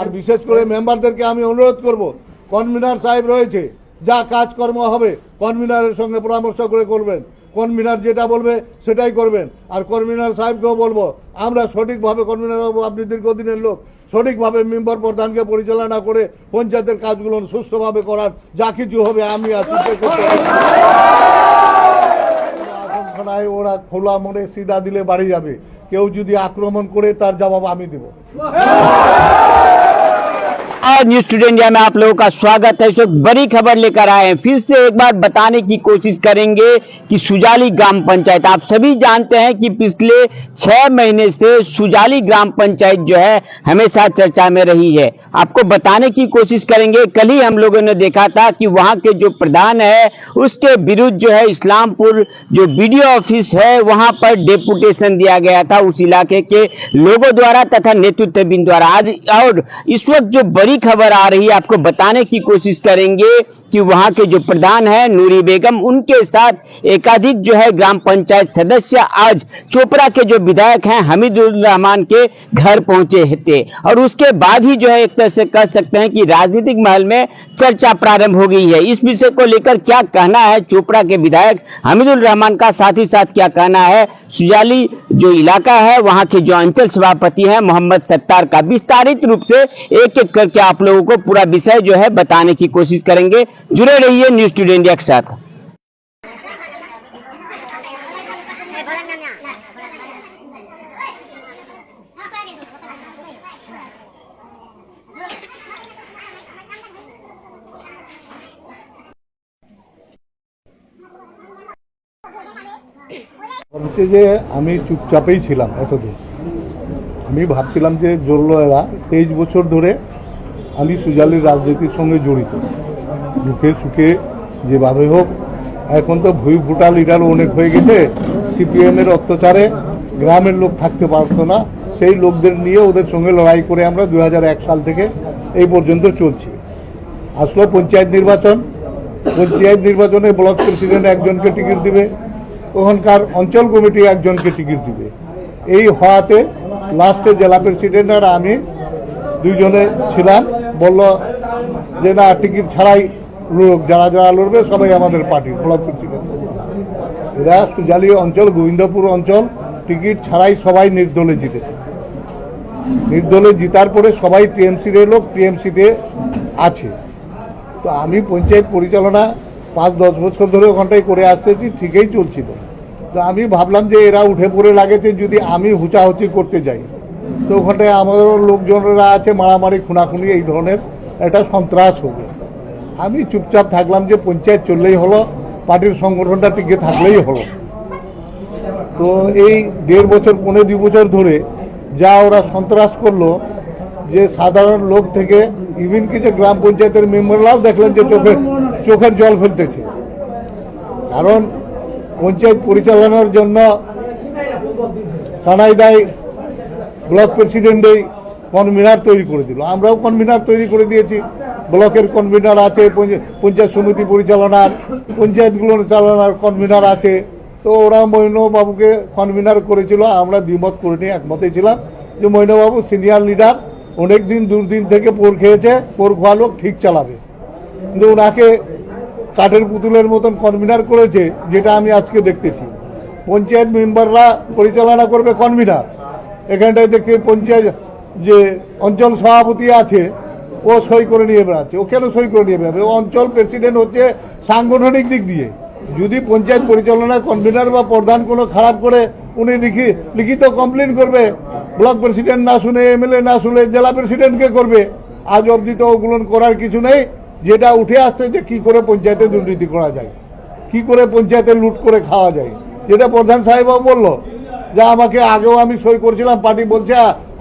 আর বিশেষ করে মেম্বারদেরকে আমি অনুরোধ করব, কনভিনার সাহেব রয়েছে, যা কাজকর্ম হবে, কনভিনারের সঙ্গে পরামর্শ করে করবেন। কনভিনার যেটা বলবে, সেটাই করবেন। আর কনভিনার সাহেবকেও বলব, আমরা সঠিকভাবে, কনভিনার বাবু, আপনি দীর্ঘদিনের লোক, সঠিকভাবে মেম্বার প্রধানকে পরিচালনা করে পঞ্চায়েতের কাজগুলো সুস্থভাবে করার, যা কিছু হবে আমি ওরা খোলা মনে সিধা দিলে বাড়ি যাবে। কেউ যদি আক্রমণ করে, তার জবাব আমি দেব। और न्यूज़ टुडे इंडिया में आप लोगों का स्वागत है। इस वक्त बड़ी खबर लेकर आए हैं। फिर से एक बार बताने की कोशिश करेंगे कि सुजाली ग्राम पंचायत, आप सभी जानते हैं कि पिछले छह महीने से सुजाली ग्राम पंचायत जो है, हमेशा चर्चा में रही है। आपको बताने की कोशिश करेंगे। कल ही हम लोगों ने देखा था कि वहाँ के जो प्रधान है, उसके विरुद्ध जो है, इस्लामपुर जो बीडीओ ऑफ़िस है, वहाँ पर डेपुटेशन दिया गया था उस इलाके के लोगों द्वारा तथा नेतृत्वबिंद द्वारा। आज और इस वक्त जो बड़ी खबर आ रही है, आपको बताने की कोशिश करेंगे कि वहाँ के जो प्रधान है, नूरी बेगम, उनके साथ एकाधिक जो है ग्राम पंचायत सदस्य आज चोपड़ा के जो विधायक हैं हमीदुल रहमान के घर पहुँचे थे। और उसके बाद ही जो है एक तरह से कह सकते हैं कि राजनीतिक महल में चर्चा प्रारंभ हो गई है। इस विषय को लेकर क्या कहना है चोपड़ा के विधायक हमीदुल रहमान का? साथ ही साथ क्या कहना है सुजाली जो इलाका है, वहाँ के जो अंचल सभापति है, मोहम्मद सत्तार का? विस्तारित रूप से एक एक करके आप लोगों को पूरा विषय जो है बताने की कोशिश करेंगे जुड़े रहिए न्यूज टुडे इंडिया के साथ হচ্ছে যে আমি চুপচাপেই ছিলাম এতদিন আমি ভাবছিলাম যে জড়লো এরা তেইশ বছর ধরে আমি সুজালির রাজনীতির সঙ্গে জড়িত। দুঃখে সুখে যেভাবে হোক, এখন তো ভুই ফুটা লিডার অনেক হয়ে গেছে সিপিএমের অত্যাচারে গ্রামের লোক থাকতে পারতো না, সেই লোকদের নিয়ে ওদের সঙ্গে লড়াই করে আমরা দু হাজার এক সাল থেকে এই পর্যন্ত চলছি। আসলো পঞ্চায়েত নির্বাচন। পঞ্চায়েত নির্বাচনে ব্লক প্রেসিডেন্ট একজনকে টিকিট দিবে, ওখানকার অঞ্চল কমিটি একজনকে টিকিট দিবে। এই হওয়াতে লাস্টে জেলা প্রেসিডেন্ট আর আমি দুইজনে ছিলাম, বলল যে, না, টিকিট ছাড়াই লোক যারা যারা লড়বে সবাই আমাদের পার্টির ব্লক প্রেসিডেন্ট এরা সুজালি অঞ্চল, গোবিন্দপুর অঞ্চল, টিকিট ছাড়াই সবাই নির্দলে জিতেছে। নির্দলে জিতার পরে সবাই টিএমসির লোক টিএমসিতে আছে। তো আমি পঞ্চায়েত পরিচালনা পাঁচ, দশ বছর ধরে ওখানটায় করে আসতেছি, ঠিকই চলছিল। তো আমি ভাবলাম যে, এরা উঠে পড়ে লাগেছে, যদি আমি হুচাহুচি করতে যাই। তো ওখানে আমাদেরও লোকজনেরা আছে, মারামারি, খুনাখুনি, এই ধরনের একটা সন্ত্রাস হবে। আমি চুপচাপ থাকলাম যে পঞ্চায়েত চললেই হলো, পার্টির সংগঠনটা টিকে থাকলেই হলো। তো এই দেড় বছর, পনেরো দুই বছর ধরে যা ওরা সন্ত্রাস করল, যে সাধারণ লোক থেকে ইভিন কি যে গ্রাম পঞ্চায়েতের মেম্বাররাও দেখলেন যে চোখের চোখের জল ফেলতেছে। কারণ পঞ্চায়েত পরিচালনার জন্য কানাইদাই ব্লক প্রেসিডেন্টেই কনভিনার তৈরি করে দিল। আমরাও কনভিনার তৈরি করে দিয়েছি। ব্লকের কনভিনার আছে, পঞ্চায়েত সমিতি পরিচালনার পঞ্চায়েতগুলো চালানোর কনভিনার আছে। তো ওরা মৈনবাবুকে কনভিনার করেছিল, আমরা দ্বিমত করে নিয়ে একমতে ছিলাম যে মৈনবাবু সিনিয়র লিডার, অনেক দিন দুর্দিন থেকে পোর খেয়েছে, পোর খোয়া লোক ঠিক চালাবে। কিন্তু ওনাকে কাঠের পুতুলের মতন কনভিনার করেছে, যেটা আমি আজকে দেখতেছি। পঞ্চায়েত মেম্বাররা পরিচালনা করবে কনভিনার। এখানটায় দেখতে পঞ্চায়েত যে অঞ্চল সভাপতি আছে, ও সই করে নিয়ে বেড়াচ্ছে। ও কেন সই করে নিয়ে বেড়াবে? অঞ্চল প্রেসিডেন্ট হচ্ছে সাংগঠনিক দিক দিয়ে। যদি পঞ্চায়েত পরিচালনা কনভিনার বা প্রধান কোনো খারাপ করে, উনি লিখি, লিখিত কমপ্লেন করবে ব্লক প্রেসিডেন্ট না শুনে এমএলএ না শুনে, জেলা প্রেসিডেন্টকে করবে, আজ অবধি তো ওগুলো করার কিছু নেই। যেটা উঠে আসছে যে কি করে পঞ্চায়েতে দুর্নীতি করা যায়, কি করে পঞ্চায়েতে লুট করে খাওয়া যায়। যেটা প্রধান সাহেবও বলল যে আমাকে আগেও আমি সই করছিলাম, পার্টি বলছে,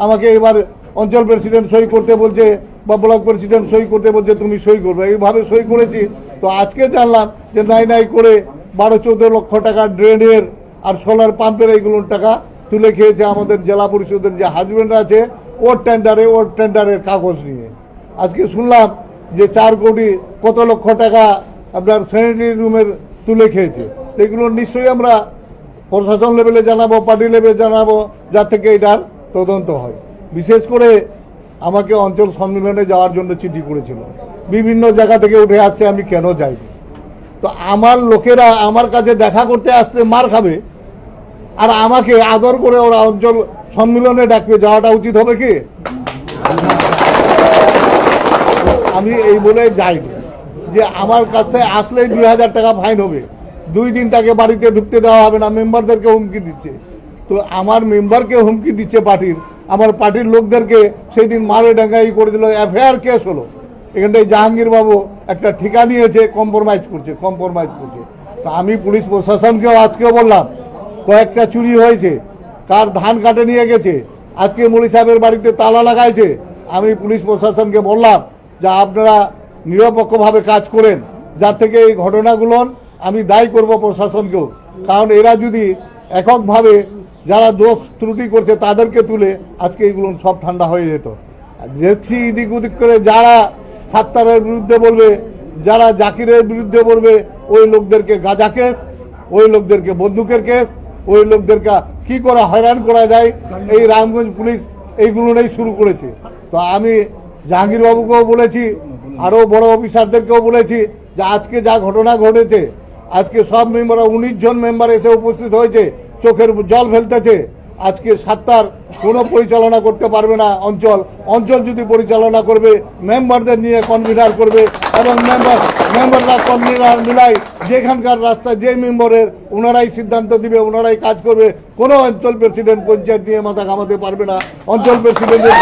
আমাকে এবার অঞ্চল প্রেসিডেন্ট সই করতে বলছে, বা ব্লক প্রেসিডেন্ট সই করতে বলছে, তুমি সই করবে। এইভাবে সই করেছি। তো আজকে জানলাম যে নাই নাই করে বারো চোদ্দ লক্ষ টাকা ড্রেনের আর সোলার পাম্পের এইগুলোর টাকা তুলে খেয়েছে আমাদের জেলা পরিষদের যে হাজবেন্ড আছে, ওর টেন্ডারে ওর টেন্ডারের কাগজ নিয়ে। আজকে শুনলাম যে চার কোটি কত লক্ষ টাকা আপনার স্যানিটারি রুমের তুলে খেয়েছে। এগুলো নিশ্চয়ই আমরা প্রশাসন লেভেলে জানাব, পার্টি লেভেলে জানাব যার থেকে এটার তদন্ত হয়। বিশেষ করে আমাকে অঞ্চল সম্মেলনে যাওয়ার জন্য চিঠি করেছিল। বিভিন্ন জায়গা থেকে উঠে আসছে, আমি কেন যাইনি? তো আমার লোকেরা আমার কাছে দেখা করতে আসতে মার খাবে। আর আমাকে আদর করে ওরা অঞ্চল সম্মেলনে ডাকবে, যাওয়াটা উচিত হবে কি? আমি এই বলে যাইনি। যে আমার কাছে আসলেই দুই হাজার টাকা ফাইন হবে। দুই দিন তাকে বাড়িতে ঢুকতে দেওয়া হবে না, মেম্বারদেরকে হুমকি দিচ্ছে। তো আমার মেম্বারকে হুমকি দিচ্ছে পার্টির, আমার পার্টির লোকদেরকে সেই দিন মারে ডাঙ্গাই করে দিল, এফআইআর কেস হলো। এখানটায় জাহাঙ্গীরবাবু একটা ঠিকা নিয়েছে কম্প্রোমাইজ করছে কম্প্রোমাইজ করছে। তা আমি পুলিশ প্রশাসনকেও আজকেও বললাম, কয়েকটা চুরি হয়েছে কার ধান কাটে নিয়ে গেছে, আজকে মলি সাহেবের বাড়িতে তালা লাগাইছে। আমি পুলিশ প্রশাসনকে বললাম যে আপনারা নিরপেক্ষভাবে কাজ করেন যার থেকে এই ঘটনাগুলো আমি দায়ী করব প্রশাসনকেও। কারণ এরা যদি এককভাবে যারা দোষ ত্রুটি করছে তাদেরকে তুলে আজকে এগুলো সব ঠান্ডা হয়ে যেত। দেখছি এদিক ওদিক করে যারা সাত্তারের বিরুদ্ধে বলবে, যারা জাকিরের বিরুদ্ধে বলবে, ওই লোকদেরকে গাঁজা কেস, ওই লোকদেরকে বন্দুকের কেস, ওই লোকদেরকে কি করা, হয়রান করা যায়, এই রামগঞ্জ পুলিশ এইগুলো এইগুলোই শুরু করেছে। তো আমি জাহাঙ্গীরবাবুকেও বলেছি, আরও বড় অফিসারদেরকেও বলেছি যে আজকে যা ঘটনা ঘটেছে আজকে সব মেম্বার উনিশ জন মেম্বার এসে উপস্থিত হয়েছে, চোখের জল ফেলতেছে। আজকে সাত্তার কোনো পরিচালনা করতে পারবে না অঞ্চল। অঞ্চল যদি পরিচালনা করবে, মেম্বারদের নিয়ে কনভিনার করবে এবং মেম্বার মেম্বাররা কনভিনার মিলাই যেখানকার রাস্তা, যে মেম্বারের, ওনারাই সিদ্ধান্ত দিবে, ওনারাই কাজ করবে। কোনো অঞ্চল প্রেসিডেন্ট পঞ্চায়েত নিয়ে মাথা ঘামাতে পারবে না। অঞ্চল প্রেসিডেন্টের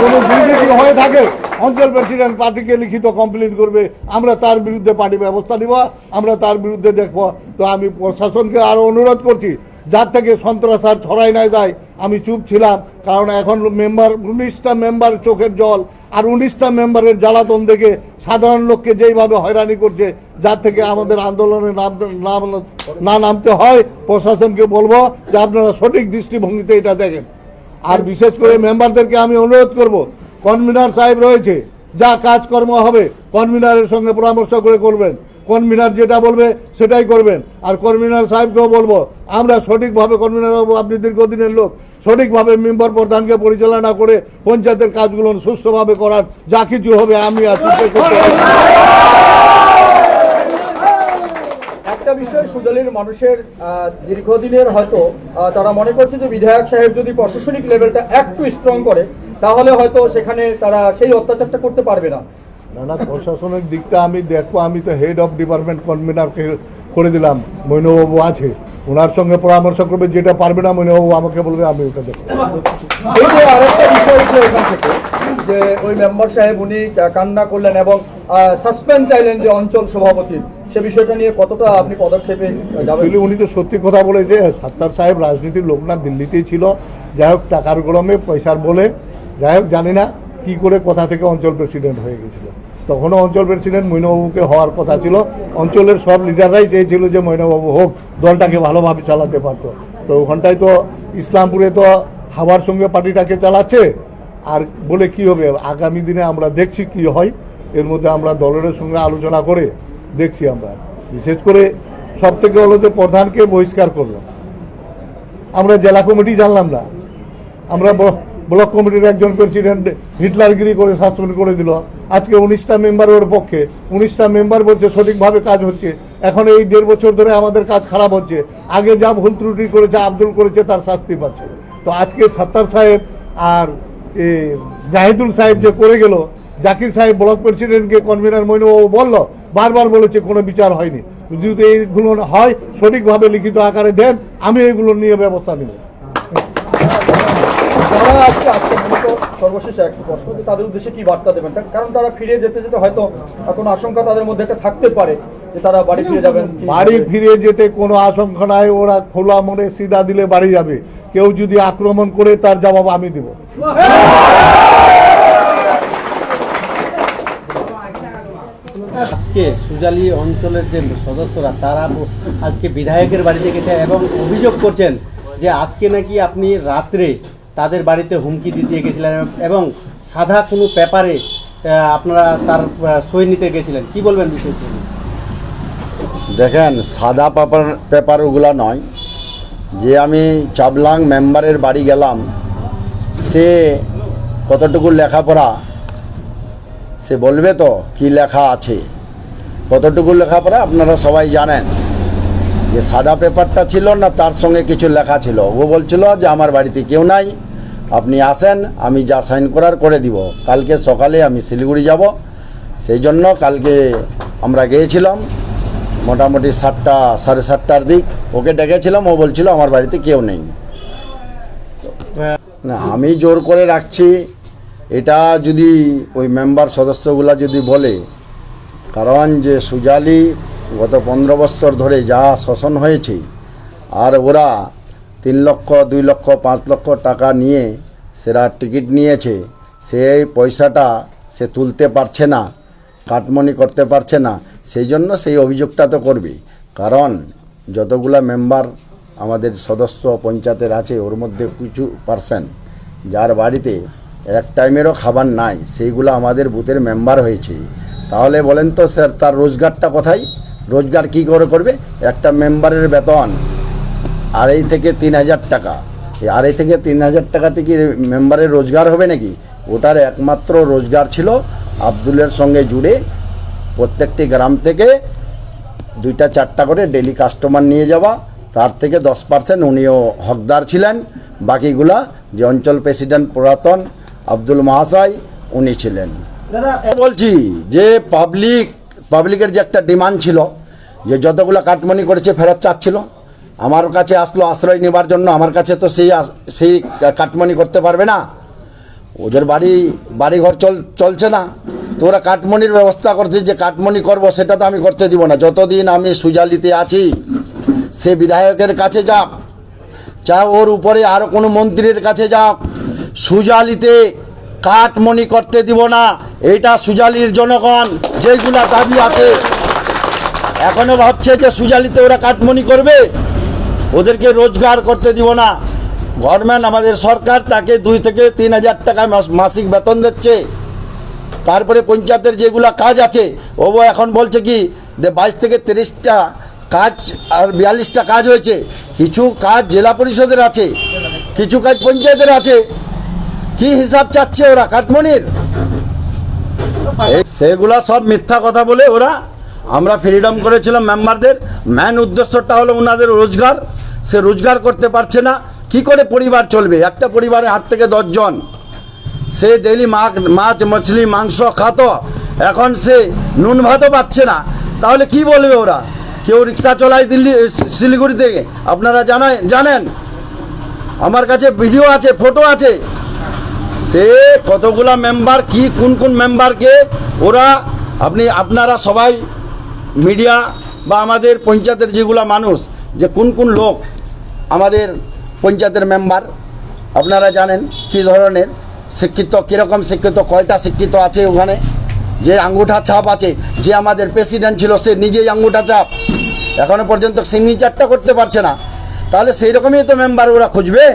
কোনো দুর্নীতি হয়ে থাকে, অঞ্চল প্রেসিডেন্ট পার্টিকে লিখিত কমপ্লেন করবে, আমরা তার বিরুদ্ধে পার্টি ব্যবস্থা নিব, আমরা তার বিরুদ্ধে দেখব। তো আমি প্রশাসনকে আরও অনুরোধ করছি, যার থেকে সন্ত্রাস আর ছড়াই না যায়, আমি চুপ ছিলাম, কারণ এখন মেম্বার উনিশটা মেম্বার চোখের জল, আর উনিশটা মেম্বারের জ্বালাতন দেখে সাধারণ লোককে যেইভাবে হয়রানি করছে, যার থেকে আমাদের আন্দোলনে নাম- না নামতে হয়, প্রশাসনকে বলব যে আপনারা সঠিক দৃষ্টিভঙ্গিতে এটা দেখেন। আর বিশেষ করে মেম্বারদেরকে আমি অনুরোধ করব, কনভিনার সাহেব রয়েছে, যা কাজকর্ম হবে, কনভিনারের সঙ্গে পরামর্শ করে করবেন। কনভিনার যেটা বলবে, সেটাই করবেন। আর কনভিনার সাহেবকেও বলব, আমরা সঠিকভাবে কনভিনার আপনি দীর্ঘদিনের লোক, সঠিকভাবে মেম্বার প্রধানকে পরিচালনা করে পঞ্চায়েতের কাজগুলো সুস্থভাবে করার, যা কিছু হবে আমি আর কিছু করতে পারব না। একটা বিষয় সুজলির মানুষের দীর্ঘদিনের হয়তো তারা মনে করছে যে বিধায়ক সাহেব যদি প্রশাসনিক লেভেলটা একটু স্ট্রং করে তাহলে হয়তো সেখানে তারা সেই অত্যাচারটা করতে পারবে না। না না প্রশাসনিক দিকটা আমি দেখব আমি তো হেড অফ ডিপার্টমেন্ট কনভিনারকে করে দিলাম মৈনবাবু আছে ওনার সঙ্গে পরামর্শ করবে যেটা পারবে না মৈনবাবু আমাকে বলবে আমি ওটা দেখব। আরেকটা বিষয় থেকে যে ওই মেম্বার সাহেব উনি কান্না করলেন এবং সাসপেন্ড চাইলেন যে অঞ্চল সভাপতির সে বিষয়টা নিয়ে কতটা আপনি পদক্ষেপে যাবেন? উনি তো সত্যি কথা বলেছে, সাত্তার সাহেব রাজনীতির লোক না, দিল্লিতেই ছিল। যাই হোক, টাকার গরমে পয়সার বলে। যাই হোক, জানি না কি করে কোথা থেকে অঞ্চল প্রেসিডেন্ট হয়ে গেছিল। তখনও অঞ্চল প্রেসিডেন্ট মৈনবাবুকে হওয়ার কথা ছিল। অঞ্চলের সব লিডাররাই চেয়েছিল যে মৈনবাবু হোক, দলটাকে ভালোভাবে চালাতে পারতো। তো ওখানটায় তো ইসলামপুরে তো হাওয়ার সঙ্গে পার্টিটাকে চালাচ্ছে। আর বলে কি হবে? আগামী দিনে আমরা দেখছি কি হয়। এর মধ্যে আমরা দলের সঙ্গে আলোচনা করে দেখছি আমরা। বিশেষ করে সব থেকে হলো যে প্রধানকে বহিষ্কার করল। আমরা জেলা কমিটি জানলাম না। আমরা ব্লক কমিটির একজন প্রেসিডেন্ট হিটলারগিরি করে সাসপেন্ড করে দিল। আজকে উনিশটা মেম্বার ওর পক্ষে। উনিশটা মেম্বার বলছে সঠিকভাবে কাজ হচ্ছে। এখন এই দেড় বছর ধরে আমাদের কাজ খারাপ হচ্ছে। আগে যা ভুল ত্রুটি করেছে, আব্দুল করেছে, তার শাস্তি পাচ্ছে। তো আজকে সাত্তার সাহেব আর জাহিদুল সাহেব যে করে গেল জাকির সাহেব ব্লক প্রেসিডেন্টকে কনভিনার মইনবাবু বলল বারবার বলেছে কোনো বিচার হয়নি। যদি এইগুলো হয় সঠিকভাবে লিখিত আকারে দেন আমি এগুলো নিয়ে ব্যবস্থা নেব। যারা আজকে আজকে মূলত সর্বশেষ একটা প্রশ্ন যে তাদের উদ্দেশ্যে কি বার্তা দেবেন? কারণ তারা ফিরে যেতে যেতে হয়তো কোনো আশঙ্কা তাদের মধ্যে একটা থাকতে পারে যে তারা বাড়ি ফিরে যাবেন। বাড়ি ফিরে যেতে কোনো আশঙ্কা নাই ওরা খোলা মনে সিধা দিলে বাড়ি যাবে। কেউ যদি আক্রমণ করে তার জবাব আমি দেব। আজকে সুজালি অঞ্চলের যে সদস্যরা তারা আজকে বিধায়কের বাড়িতে গেছে এবং অভিযোগ করছেন যে আজকে নাকি আপনি রাত্রে তাদের বাড়িতে হুমকি দিতে গেছিলেন এবং সাদা কোনো পেপারে আপনারা তার সই নিতে গেছিলেন। কি বলবেন বিষয়টি? দেখেন সাদা পেপার পেপার ওগুলা নয় যে আমি চাবলাং মেম্বারের বাড়ি গেলাম, সে কতটুকু লেখাপড়া? সে বলবে তো, কি লেখা আছে? কতটুকু লেখাপড়া আপনারা সবাই জানেন। যে সাদা পেপারটা ছিল না, তার সঙ্গে কিছু লেখা ছিল। ও বলছিল যে আমার বাড়িতে কেউ নাই, আপনি আসেন, আমি যা সাইন করার করে দিব। কালকে সকালে আমি শিলিগুড়ি যাব, সেই জন্য কালকে আমরা গিয়েছিলাম। মোটামুটি সাতটা, সাড়ে সাতটার দিক। ওকে ডেকেছিলাম, ও বলছিল আমার বাড়িতে কেউ নেই। না, আমি জোর করে রাখছি। এটা যদি ওই মেম্বার সদস্যগুলা যদি বলে, কারণ যে সুজালি গত পনেরো বছর ধরে যা শোষণ হয়েছে, আর ওরা তিন লক্ষ, দুই লক্ষ, পাঁচ লক্ষ টাকা নিয়ে সেরা টিকিট নিয়েছে, সেই পয়সাটা সে তুলতে পারছে না। কাটমনি করতে পারছে না, সেই জন্য সেই অভিযোগটা তো করবে কারণ যতগুলা মেম্বার আমাদের সদস্য পঞ্চায়েতের আছে, ওর মধ্যে কিছু পার্সেন্ট যার বাড়িতে এক টাইমেরও খাবার নাই, সেইগুলো আমাদের বুথের মেম্বার হয়েছে। তাহলে বলেন তো স্যার, তার রোজগারটা কোথায়? রোজগার কি করে করবে? একটা মেম্বারের বেতন আড়াই থেকে তিন হাজার টাকা। এই আড়াই থেকে তিন হাজার টাকাতে কি মেম্বারের রোজগার হবে নাকি? ওটার একমাত্র রোজগার ছিল আব্দুলের সঙ্গে জুড়ে প্রত্যেকটি গ্রাম থেকে দুইটা চারটা করে ডেলি কাস্টমার নিয়ে যাওয়া। তার থেকে দশ পার্সেন্ট উনিও হকদার ছিলেন। বাকিগুলা যে অঞ্চল প্রেসিডেন্ট পুরাতন আব্দুল মহাশয় উনি ছিলেন। দাদা বলছি যে পাবলিক পাবলিকের যে একটা ডিমান্ড ছিল যে যতগুলো কাটমনি করেছে ফেরত চাচ্ছিল আমার কাছে আসলো আশ্রয় নেবার জন্য আমার কাছে তো সেই সেই কাটমনি করতে পারবে না। ওদের বাড়ি বাড়িঘর চল চলছে না। তো ওরা কাটমনির ব্যবস্থা করছে যে কাটমনি করব, সেটা তো আমি করতে দিব না। যতদিন আমি সুজালিতে আছি, সে বিধায়কের কাছে যাক। চা ওর উপরে আরও কোনো মন্ত্রীর কাছে যাক। সুজালিতে কাটমনি করতে দিব না। এটা সুজালির জনগণ, যেগুলা দাবি আছে। এখনও ভাবছে যে সুজালিতে ওরা কাটমনি করবে। ওদেরকে রোজগার করতে দিব না। গভর্নমেন্ট আমাদের সরকার তাকে দুই থেকে তিন হাজার টাকা মাস- মাসিক বেতন দিচ্ছে। তারপরে পঞ্চায়েতের যেগুলা কাজ আছে ও এখন বলছে কি, যে বাইশ থেকে তিরিশটা কাজ আর বিয়াল্লিশটা কাজ হয়েছে। কিছু কাজ জেলা পরিষদের আছে, কিছু কাজ পঞ্চায়েতের আছে। কি হিসাব চাচ্ছে ওরা কাটমনির এই সেগুলা সব মিথ্যা কথা বলে ওরা, আমরা ফ্রিডম করেছিলাম মেম্বারদের ম্যান উদ্দেশ্যটা হলো ওনাদের রোজগার। সে রোজগার করতে পারছে না। কি করে পরিবার চলবে? একটা পরিবারে আট থেকে দশজন সে ডেলি মাছ মাছ, মছলি, মাংস খাত। এখন সে নুন ভাতও পাচ্ছে না। তাহলে কি বলবে ওরা? কেউ রিক্সা চলায় দিল্লি, শিলিগুড়ি থেকে? আপনারা জানায়, জানেন? আমার কাছে ভিডিও আছে, ফটো আছে। সে কতগুলা মেম্বার কি, কোন কোন মেম্বারকে ওরা, আপনি, আপনারা সবাই মিডিয়া বা আমাদের পঞ্চায়েতের যেগুলা মানুষ, যে কোন কোন লোক আমাদের পঞ্চায়েতের মেম্বার আপনারা জানেন কি ধরনের? শিক্ষিত, কীরকম শিক্ষিত, কয়টা শিক্ষিত আছে ওখানে? যে আঙ্গুঠা ছাপ আছে, যে আমাদের প্রেসিডেন্ট ছিল, সে নিজেই আঙ্গুঠা ছাপ। এখনও পর্যন্ত সিগনেচারটা করতে পারছে না। তাহলে সেই রকমই তো মেম্বার ওরা খুঁজবে।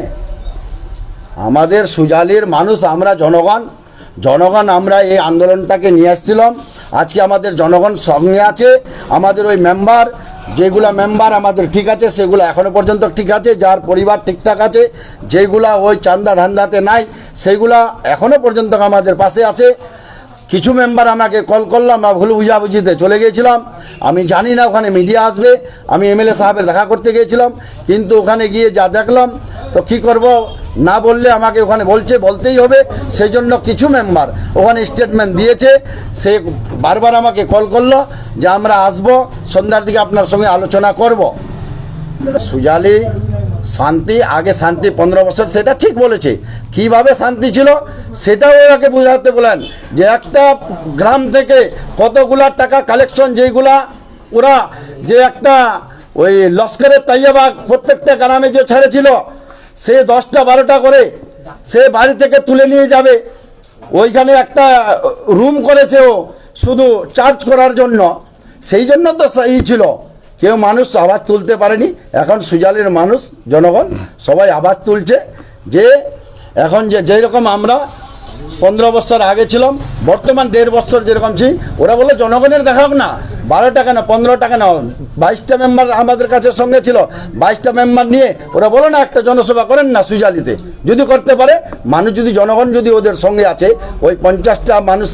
আমাদের সুজালির মানুষ, আমরা জনগণ। জনগণ, আমরা এই আন্দোলনটাকে নিয়ে আসছিলাম আজকে আমাদের জনগণ সঙ্গে আছে। আমাদের ওই মেম্বার যেগুলা মেম্বার আমাদের ঠিক আছে, সেগুলো এখনও পর্যন্ত ঠিক আছে, যার পরিবার ঠিকঠাক আছে, যেগুলা ওই চান্দা ধান্দাতে নাই, সেগুলা এখনও পর্যন্ত আমাদের পাশে আছে। কিছু মেম্বার আমাকে কল করলাম বা ভুল বুঝাবুঝিতে চলে গিয়েছিলাম। আমি জানি না ওখানে মিডিয়া আসবে, আমি এমএলএ সাহেবের দেখা করতে গিয়েছিলাম, কিন্তু ওখানে গিয়ে যা দেখলাম, তো কি করব? না বললে আমাকে ওখানে বলছে, বলতেই হবে সেই জন্য কিছু মেম্বার ওখানে স্টেটমেন্ট দিয়েছে, সে বারবার আমাকে কল করল যে আমরা আসব, সন্ধ্যার দিকে আপনার সঙ্গে আলোচনা করব। সুজালি শান্তি, আগে শান্তি পনেরো বছর, সেটা ঠিক বলেছে। কীভাবে শান্তি ছিল, সেটাও ওনাকে বোঝাতে বলেন যে একটা গ্রাম থেকে কতগুলা টাকা কালেকশন যেগুলা ওরা যে একটা ওই লস্করের তাইয়াবাগ প্রত্যেকটা গ্রামে যে ছেড়েছিল, সে দশটা বারোটা করে সে বাড়ি থেকে তুলে নিয়ে যাবে। ওইখানে একটা রুম করেছে ও, শুধু চার্জ করার জন্য। সেই জন্য তো ছিল। কেউ মানুষ আওয়াজ তুলতে পারেনি। এখন সুজালের মানুষ, জনগণ, সবাই আওয়াজ তুলছে যে এখন যে যেরকম আমরা পনেরো বছর আগে ছিলাম, বর্তমান দেড় বছর যেরকম ছি ওরা বলল জনগণের দেখাক না, বারো টাকা না পনেরো টাকা না বাইশটা মেম্বার আমাদের কাছে সঙ্গে ছিল, বাইশটা মেম্বার নিয়ে ওরা বলো না, একটা জনসভা করেন না সুজালিতে। যদি করতে পারে, মানুষ যদি, জনগণ যদি ওদের সঙ্গে আছে, ওই পঞ্চাশটা মানুষ